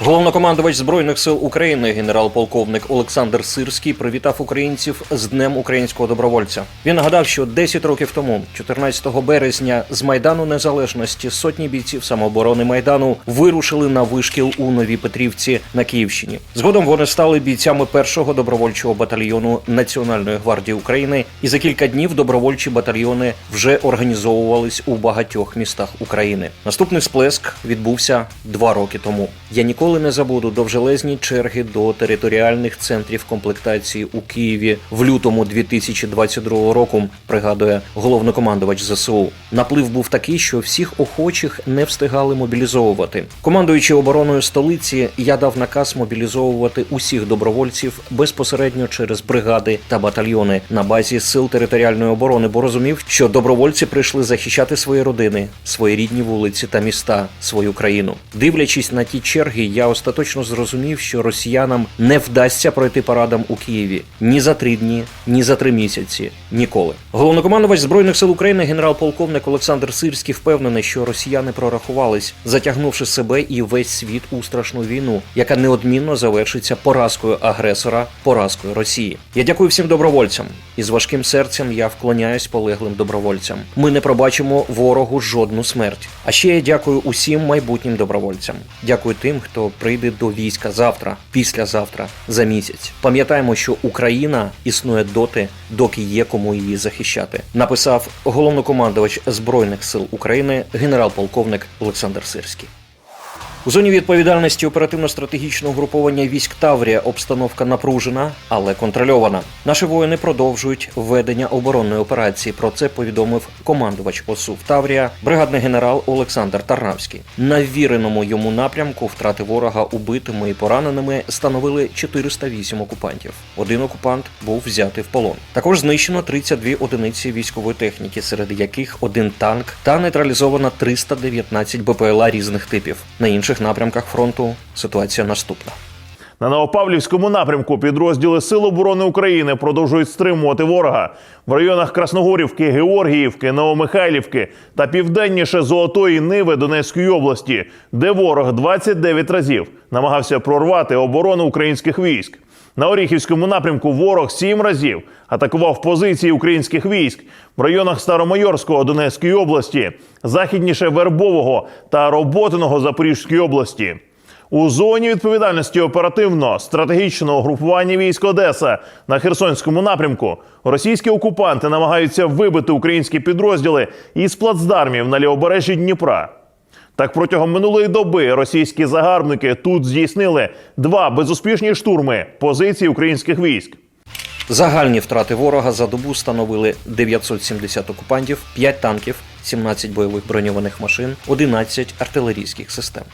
Головнокомандувач збройних сил України, генерал-полковник Олександр Сирський, привітав українців з Днем українського добровольця. Він нагадав, що 10 років тому, 14 березня, з майдану незалежності сотні бійців самооборони майдану вирушили на вишкіл у Новій Петрівці на Київщині. Згодом вони стали бійцями першого добровольчого батальйону Національної гвардії України, і за кілька днів добровольчі батальйони вже організовувались у багатьох містах України. Наступний сплеск відбувся два роки тому. Я ніколи не забуду довжелезні черги до територіальних центрів комплектації у Києві в лютому 2022 року. Пригадує головнокомандувач ЗСУ. Наплив був такий, що всіх охочих не встигали мобілізовувати. Командуючи обороною столиці, я дав наказ мобілізовувати усіх добровольців безпосередньо через бригади та батальйони на базі сил територіальної оборони, бо розумів, що добровольці прийшли захищати свої родини, свої рідні вулиці та міста, свою країну. Дивлячись на ті черги, я остаточно зрозумів, що росіянам не вдасться пройти парадом у Києві ні за три дні, ні за три місяці. Ніколи. Головнокомандувач збройних сил України, генерал-полковник Олександр Сирський, впевнений, що росіяни прорахувались, затягнувши себе і весь світ у страшну війну, яка неодмінно завершиться поразкою агресора, поразкою Росії. Я дякую всім добровольцям, і з важким серцем я вклоняюсь полеглим добровольцям. Ми не пробачимо ворогу жодну смерть. А ще я дякую усім майбутнім добровольцям. Дякую тим, хто прийде до війська завтра, післязавтра, за місяць. Пам'ятаємо, що Україна існує доти, доки є кому її захищати. Написав головнокомандувач збройних сил України, генерал-полковник Олександр Сирський. У зоні відповідальності оперативно-стратегічного угруповання військ Таврія обстановка напружена, але контрольована. Наші воїни продовжують ведення оборонної операції. Про це повідомив командувач ОСУ в Таврія, бригадний генерал Олександр Тарнавський. На ввіреному йому напрямку втрати ворога убитими і пораненими становили 408 окупантів. Один окупант був взятий в полон. Також знищено 32 одиниці військової техніки, серед яких один танк та нейтралізовано 319 БПЛА різних типів. На інших напрямках фронту ситуація наступна. На Новопавлівському напрямку підрозділи Сил оборони України продовжують стримувати ворога в районах Красногорівки, Георгіївки, Новомихайлівки та південніше Золотої Ниви Донецької області, де ворог 29 разів намагався прорвати оборону українських військ. На Оріхівському напрямку ворог сім разів атакував позиції українських військ в районах Старомайорського Донецької області, західніше Вербового та Роботиного Запорізької області. У зоні відповідальності оперативно стратегічного групування військ Одеса на Херсонському напрямку російські окупанти намагаються вибити українські підрозділи із плацдармів на лівобережжі Дніпра. Так протягом минулої доби російські загарбники тут здійснили два безуспішні штурми позицій українських військ. Загальні втрати ворога за добу становили 970 окупантів, 5 танків, 17 бойових броньованих машин, 11 артилерійських систем.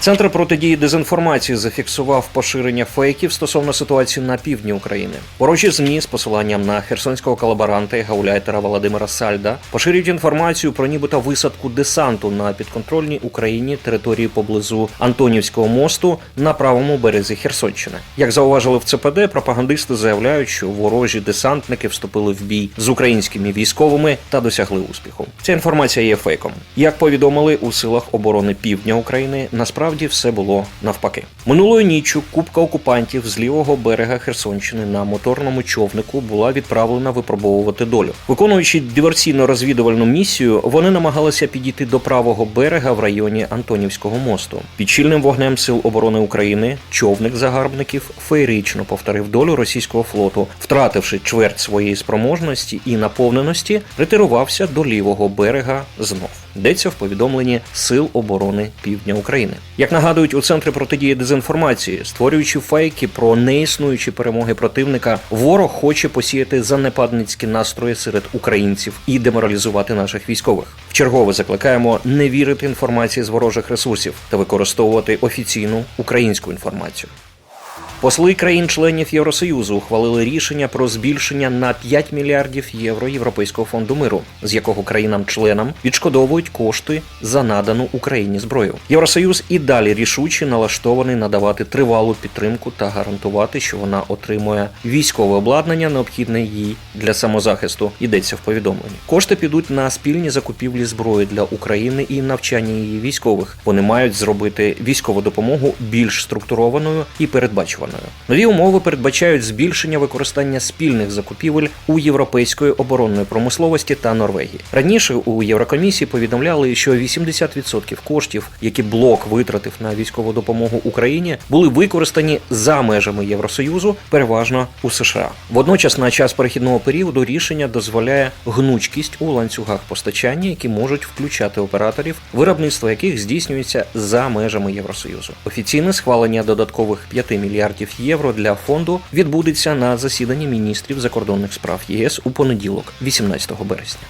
Центр протидії дезінформації зафіксував поширення фейків стосовно ситуації на півдні України. Ворожі змі з посиланням на херсонського колаборанта і гауляйтера Володимира Сальда поширюють інформацію про нібито висадку десанту на підконтрольній Україні території поблизу Антонівського мосту на правому березі Херсонщини. Як зауважили в ЦПД, пропагандисти заявляють, що ворожі десантники вступили в бій з українськими військовими та досягли успіху. Ця інформація є фейком. Як повідомили у силах оборони півдня України, насправді все було навпаки. Минулої ніччю купка окупантів з лівого берега Херсонщини на моторному човнику була відправлена випробовувати долю. Виконуючи диверсійно-розвідувальну місію, вони намагалися підійти до правого берега в районі Антонівського мосту. Під щільним вогнем сил оборони України човник загарбників феєрично повторив долю російського флоту, втративши чверть своєї спроможності і наповненості, ретирувався до лівого берега знов. Йдеться в повідомленні Сил оборони Півдня України. Як нагадують у центрі протидії дезінформації, створюючи фейки про неіснуючі перемоги противника, ворог хоче посіяти занепадницькі настрої серед українців і деморалізувати наших військових. Вчергове закликаємо не вірити інформації з ворожих ресурсів та використовувати офіційну українську інформацію. Посли країн-членів Євросоюзу ухвалили рішення про збільшення на 5 мільярдів євро Європейського фонду миру, з якого країнам-членам відшкодовують кошти за надану Україні зброю. Євросоюз і далі рішуче налаштований надавати тривалу підтримку та гарантувати, що вона отримує військове обладнання, необхідне їй для самозахисту. Йдеться в повідомленні. Кошти підуть на спільні закупівлі зброї для України і навчання її військових. Вони мають зробити військову допомогу більш структурованою і передбачуваною. Нові умови передбачають збільшення використання спільних закупівель у європейської оборонної промисловості та Норвегії. Раніше у Єврокомісії повідомляли, що 80% коштів, які блок витратив на військову допомогу Україні, були використані за межами Євросоюзу, переважно у США. Водночас, на час перехідного періоду рішення дозволяє гнучкість у ланцюгах постачання, які можуть включати операторів, виробництво яких здійснюється за межами Євросоюзу. Офіційне схвалення додаткових 5 мільярдів євро для фонду відбудеться на засіданні міністрів закордонних справ ЄС у понеділок, 18 березня.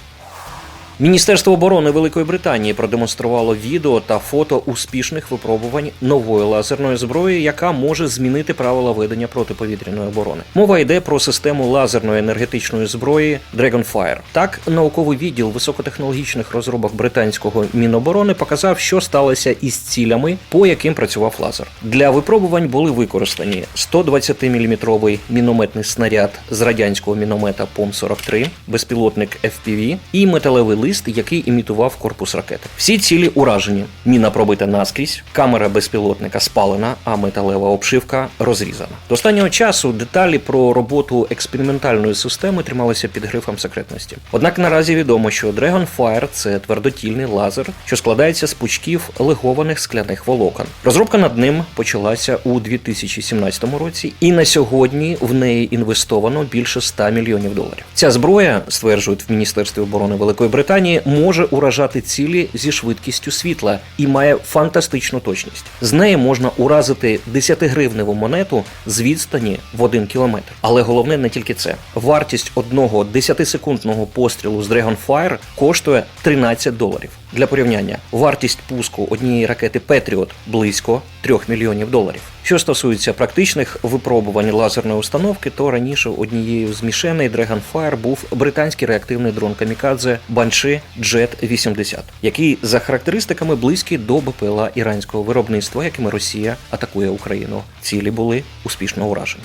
Міністерство оборони Великої Британії продемонструвало відео та фото успішних випробувань нової лазерної зброї, яка може змінити правила ведення протиповітряної оборони. Мова йде про систему лазерної енергетичної зброї Dragonfire. Так, науковий відділ високотехнологічних розробок британського міноборони показав, що сталося із цілями, по яким працював лазер. Для випробувань були використані 120-мм мінометний снаряд з радянського міномета ПОМ-43, безпілотник FPV і металевий лист, який імітував корпус ракети. Всі цілі уражені. Міна пробита наскрізь, камера безпілотника спалена, а металева обшивка розрізана. До останнього часу деталі про роботу експериментальної системи трималися під грифом секретності. Однак наразі відомо, що Dragonfire – це твердотільний лазер, що складається з пучків легованих скляних волокон. Розробка над ним почалася у 2017 році, і на сьогодні в неї інвестовано більше 100 мільйонів доларів. Ця зброя, стверджують в Міністерстві оборони Великої Британії, може уражати цілі зі швидкістю світла і має фантастичну точність. З неї можна уразити 10-гривневу монету з відстані в 1 кілометр. Але головне не тільки це. Вартість одного 10-секундного пострілу з Dragonfire коштує 13 доларів. Для порівняння, вартість пуску однієї ракети Patriot близько 3 мільйонів доларів. Що стосується практичних випробувань лазерної установки, то раніше однією з мішеней Dragonfire був британський реактивний дрон Камікадзе Banshee Jet 80, який за характеристиками близький до БПЛА іранського виробництва, якими Росія атакує Україну. Цілі були успішно уражені.